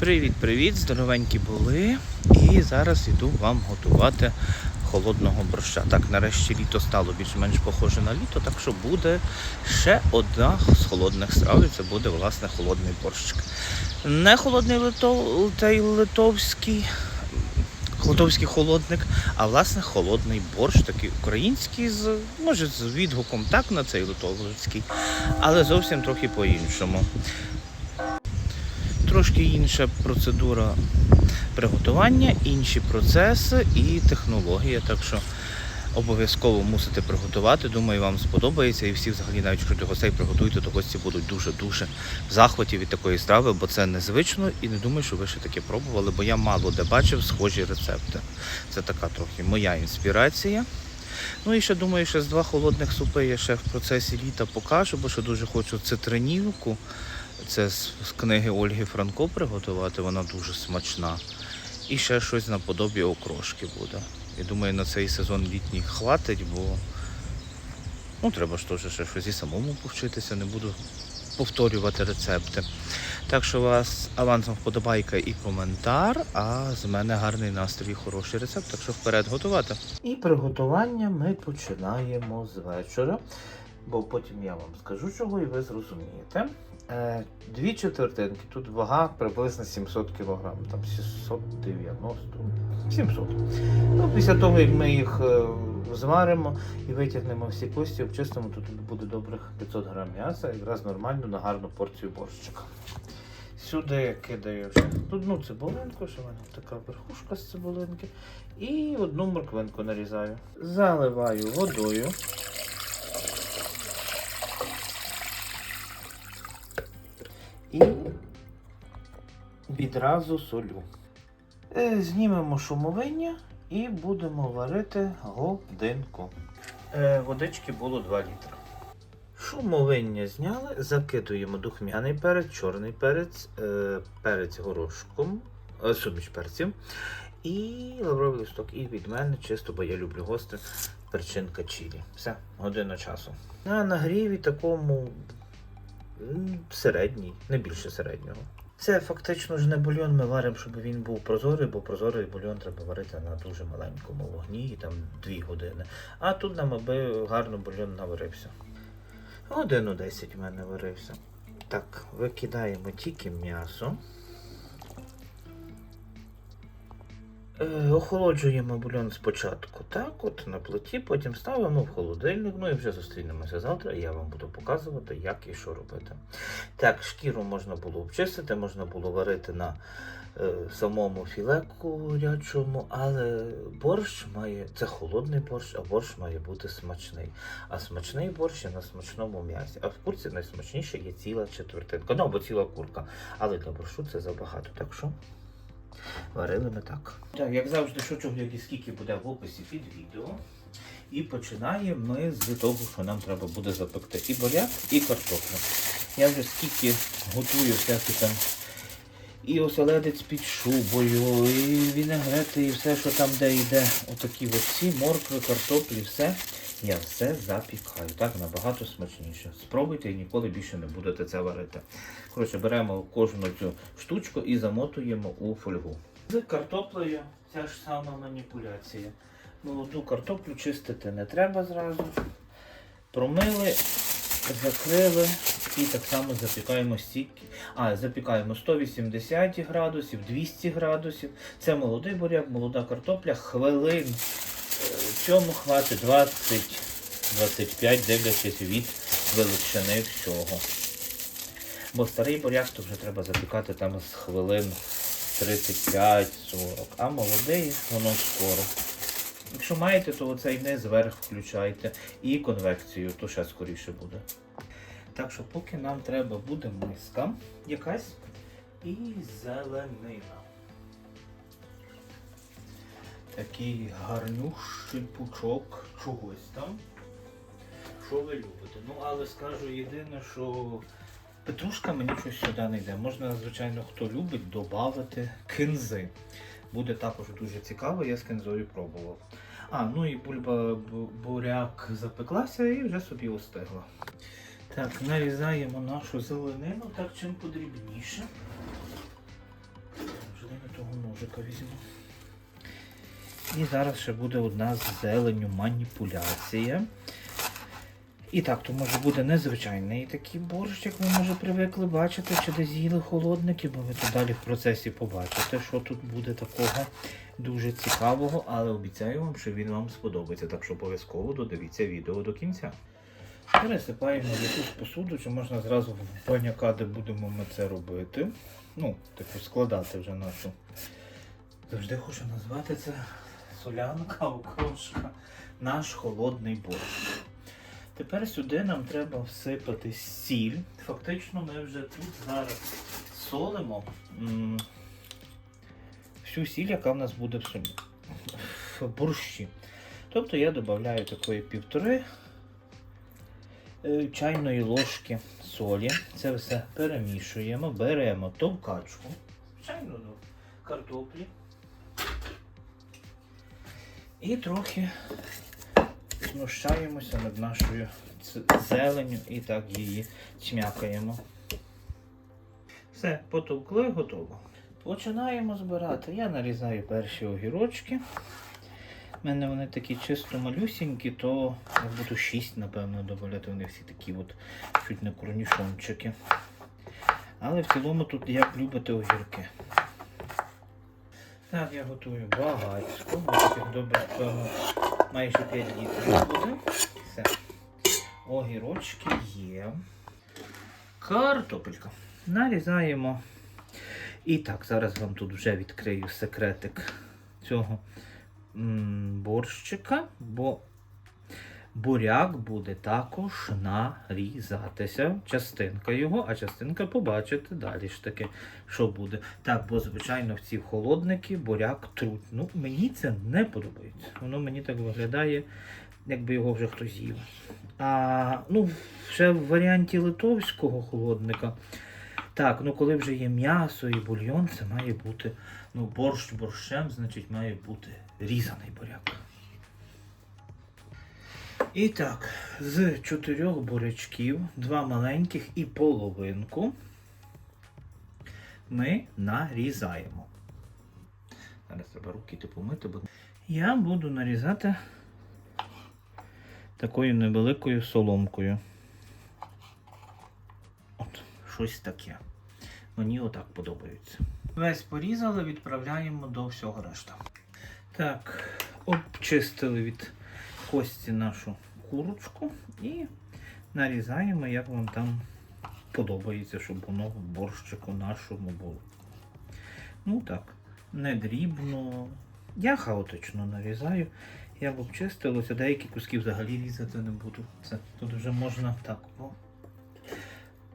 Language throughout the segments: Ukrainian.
Привіт-привіт, здоровенькі були. І зараз іду вам готувати холодного борща. Так, нарешті літо стало більш-менш похоже на літо, так що буде ще одна з холодних страв, і це буде власне холодний борщик. Не холодний литов, той литовський, литовський холодник, а власне холодний борщ, такий український, з, може з відгуком так на цей литовський, але зовсім трохи по-іншому. Трошки інша процедура приготування, інші процеси і технологія. Так що обов'язково мусите приготувати. Думаю, вам сподобається. І всі взагалі, навіть якщо гостей приготуєте, то гості будуть дуже-дуже в захваті від такої страви, бо це незвично і не думаю, що ви ще таке пробували, бо я мало де бачив схожі рецепти. Це така трохи моя інспірація. Ну і ще думаю, що з два холодних супи я ще в процесі літа покажу, бо що дуже хочу цитринівку. Це з, книги Ольги Франко приготувати, вона дуже смачна. І ще щось наподобі окрошки буде. Я думаю, на цей сезон літній хватить, бо ну, треба ж теж ще щось і самому повчитися, не буду повторювати рецепти. Так що вас авансом вподобайка і коментар, а з мене гарний настрій, хороший рецепт, так що вперед готувати. І приготування ми починаємо з вечора, бо потім я вам скажу чого і ви зрозумієте. Е, Дві четвертинки, тут вага приблизно 700 кг, там 690, 700. Ну, після того, як ми їх е, зваримо і витягнемо всі кості, обчистимо, то тут буде добрих 500 грам м'яса, якраз нормально на гарну порцію борщика. Сюди кидаю одну цибулинку, що в мене така верхушка з цибулинки, і одну морквинку нарізаю. Заливаю водою. І відразу солю. Е, Знімемо шумовиння і будемо варити годинку. Е, Водички було 2 літри. Шумовиння зняли, закидуємо духмяний перець, чорний перець, е, перець горошком, суміш перців і лавровий листок. І від мене чисто, бо я люблю гостре, перчинка чилі. Все, година часу. На нагріві такому середній, не більше середнього. Це фактично ж не бульйон ми варимо, щоб він був прозорий, бо прозорий бульйон треба варити на дуже маленькому вогні, і там 2 години. А тут нам аби гарно бульйон наварився. Годину 10 в мене варився. Так, викидаємо тільки м'ясо. Охолоджуємо бульон спочатку так, от на плиті, потім ставимо в холодильник, ну і вже зустрінемося завтра, і я вам буду показувати, як і що робити. Так, шкіру можна було обчистити, можна було варити на е, самому філе курячому, але борщ має, це холодний борщ, а борщ має бути смачний. А смачний борщ є на смачному м'ясі. А в курці найсмачніше є ціла четвертинка. Ну або ціла курка. Але для борщу це забагато. Так що варили ми так. Так, як завжди, шучу гляді, скільки буде в описі під відео. І починаємо ми з того, що нам треба буде запекти і буряк, і картоплю. Я вже скільки готую всякі там і оселедець під шубою, і вінегрети, і все, що там де йде. Отакі оці моркви, картоплі, все. Я все запікаю. Так набагато смачніше. Спробуйте і ніколи більше не будете це варити. Коротше, беремо кожну цю штучку і замотуємо у фольгу. З картоплею ця ж сама маніпуляція. Молоду картоплю чистити не треба зразу. Промили, закрили і так само запікаємо стільки. А, запікаємо 180 градусів, 200 градусів. Це молодий буряк, молода картопля, хвилин. Цьому хватить 20-25, дивлячись від величини всього. Бо старий буряк то вже треба запікати там з хвилин 35-40, а молодий воно скоро. Якщо маєте, то оцей низ вверх включайте і конвекцію, то ще скоріше буде. Так що поки нам треба буде миска якась і зеленина. Такий гарнющий пучок чогось там. Що ви любите? Ну, але скажу єдине, що петрушка мені щось сюди не йде. Можна, звичайно, хто любить, додати кинзи. Буде також дуже цікаво, я з кинзою пробував. А, ну і бульба буряк запеклася і вже собі остигла. Так, нарізаємо нашу зеленину так чим подрібніше. ножика візьму. І зараз ще буде одна з зеленю маніпуляція. І так, то може буде незвичайний такий борщ, як ви може привикли бачити, чи десь їли холодники, бо ви тут далі в процесі побачите, що тут буде такого дуже цікавого, але обіцяю вам, що він вам сподобається. Так що обов'язково додивіться відео до кінця. Пересипаємо в якусь посуду, чи можна зразу в баняка, де будемо ми це робити. Ну, типу, складати вже нашу. Завжди хочу назвати це солянка, окрошка, наш холодний борщ. Тепер сюди нам треба всипати сіль. Фактично ми вже тут зараз солимо всю сіль, яка в нас буде в сумі. В борщі. Тобто я додаю такої півтори е, чайної ложки солі. Це все перемішуємо, беремо товкачку, чайну ну, картоплі. І трохи знущаємося над нашою зеленню і так її чмякаємо. Все, потовкли, готово. Починаємо збирати. Я нарізаю перші огірочки. У мене вони такі чисто малюсінькі, то я буду 6, напевно, додавати. Вони всі такі от чуть не корнішончики. Але в цілому тут як любите огірки. Так, я готую багатько, добре, певно, майже 5 літрів буде. Все. Огірочки є. Картопелька. Нарізаємо. І так, зараз вам тут вже відкрию секретик цього борщика, бо буряк буде також нарізатися. Частинка його, а частинка побачите далі ж таки, що буде. Так, бо звичайно в ці холодники буряк труть. Ну, мені це не подобається. Воно мені так виглядає, якби його вже хтось їв. А ну, ще в варіанті литовського холодника. Так, ну коли вже є м'ясо і бульйон, це має бути. Ну, борщ борщем, значить, має бути різаний буряк. І так, з чотирьох бурячків, два маленьких і половинку ми нарізаємо. Зараз треба руки типу мити, бо я буду нарізати такою невеликою соломкою. От, щось таке. Мені отак подобається. Весь порізали, відправляємо до всього решта. Так, обчистили від кості нашу курочку і нарізаємо, як вам там подобається, щоб воно в борщику нашому було. Ну так, не дрібно. Я хаотично нарізаю. Я б обчистилося, деякі куски взагалі різати не буду. Це тут вже можна так. О.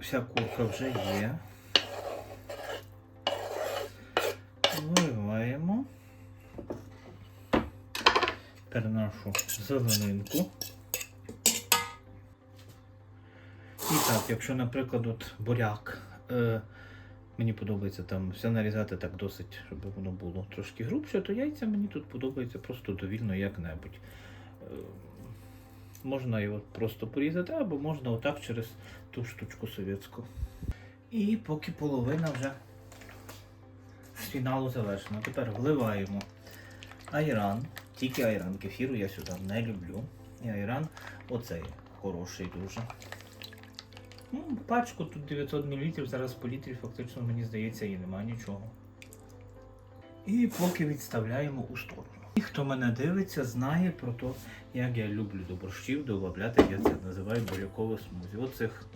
Вся курка вже є. Виливаємо. Тепер нашу зеленинку. І так, якщо, наприклад, от буряк, е, мені подобається там все нарізати так досить, щоб воно було трошки грубше, то яйця мені тут подобається просто довільно як-небудь. Е, можна його просто порізати, або можна отак через ту штучку совєтську. І поки половина вже з фіналу завершена. Тепер вливаємо айран. Тільки айран. Кефіру я сюди не люблю. І айран оцей хороший дуже. Ну, пачку тут 900 мл, зараз по літрі фактично, мені здається, і нема нічого. І поки відставляємо у сторону. І хто мене дивиться, знає про те, як я люблю до борщів додавати, я це називаю бурякове смузі. Оцих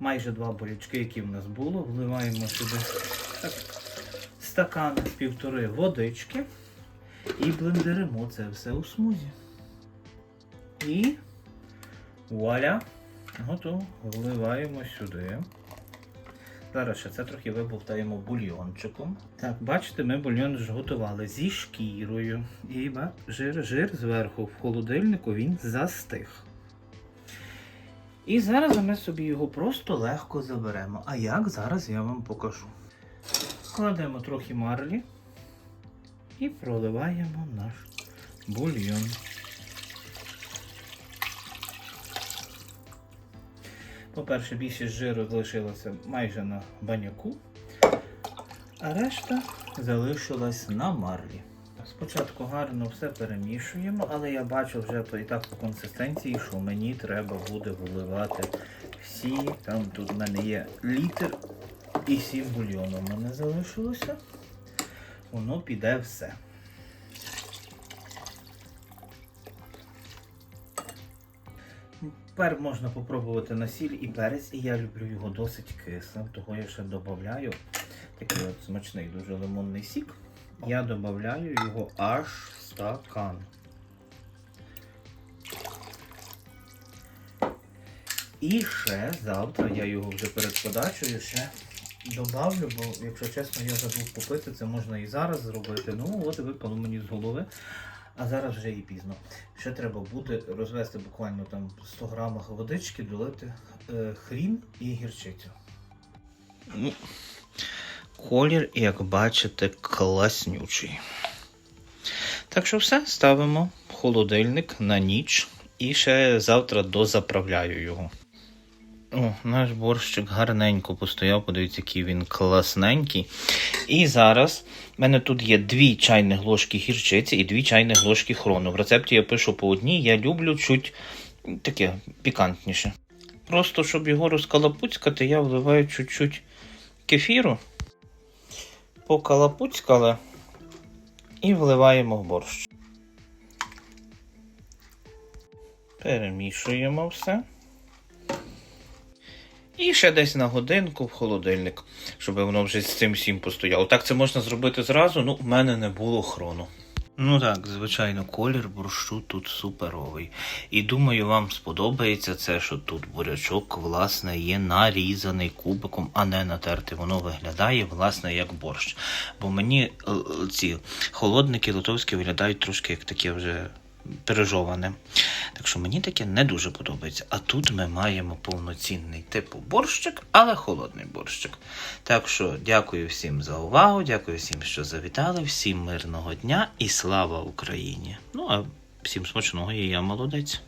майже два бурячки, які в нас було, вливаємо сюди так, стакан півтори водички і блендеримо це все у смузі. І вуаля! Готово. Вливаємо сюди. Зараз ще це трохи вибовтаємо бульйончиком. Так, бачите, ми бульйон ж готували зі шкірою. І жир, жир зверху в холодильнику він застиг. І зараз ми собі його просто легко заберемо. А як зараз я вам покажу. Кладемо трохи марлі і проливаємо наш бульйон. По-перше, більшість жиру залишилося майже на баняку. А решта залишилась на марлі. Спочатку гарно все перемішуємо, але я бачу вже і так по консистенції, що мені треба буде виливати всі. Там тут в мене є літр і сім бульйону в мене залишилося. Воно піде все. Тепер можна попробувати на сіль і перець, і я люблю його досить кислим, того я ще додаю такий от смачний дуже лимонний сік. Я додаю його аж стакан. І ще завтра я його вже перед подачею ще добавлю, бо, якщо чесно, я забув купити, це можна і зараз зробити. Ну, от випало мені з голови. А зараз вже і пізно. Ще треба буде розвести буквально там 100 грамах водички, долити е, хрін і гірчицю. Ну, колір, як бачите, класнючий. Так що все, ставимо холодильник на ніч і ще завтра дозаправляю його. О, наш борщик гарненько постояв, подивіться, який він класненький. І зараз в мене тут є 2 чайних ложки гірчиці і 2 чайних ложки хрону. В рецепті я пишу по одній, я люблю чуть таке пікантніше. Просто щоб його розкалапуцькати, я вливаю чуть-чуть кефіру. Покалапуцькали і вливаємо в борщ. Перемішуємо все. І ще десь на годинку в холодильник, щоб воно вже з цим всім постояло. Так це можна зробити зразу, ну в мене не було хрону. Ну так, звичайно, колір борщу тут суперовий. І думаю, вам сподобається це, що тут бурячок, власне, є нарізаний кубиком, а не натертий. Воно виглядає, власне, як борщ. Бо мені е, е, ці холодники литовські виглядають трошки як таке вже пережоване. Так що мені таке не дуже подобається. А тут ми маємо повноцінний типу борщик, але холодний борщик. Так що дякую всім за увагу, дякую всім, що завітали, всім мирного дня і слава Україні! Ну а всім смачного і я молодець.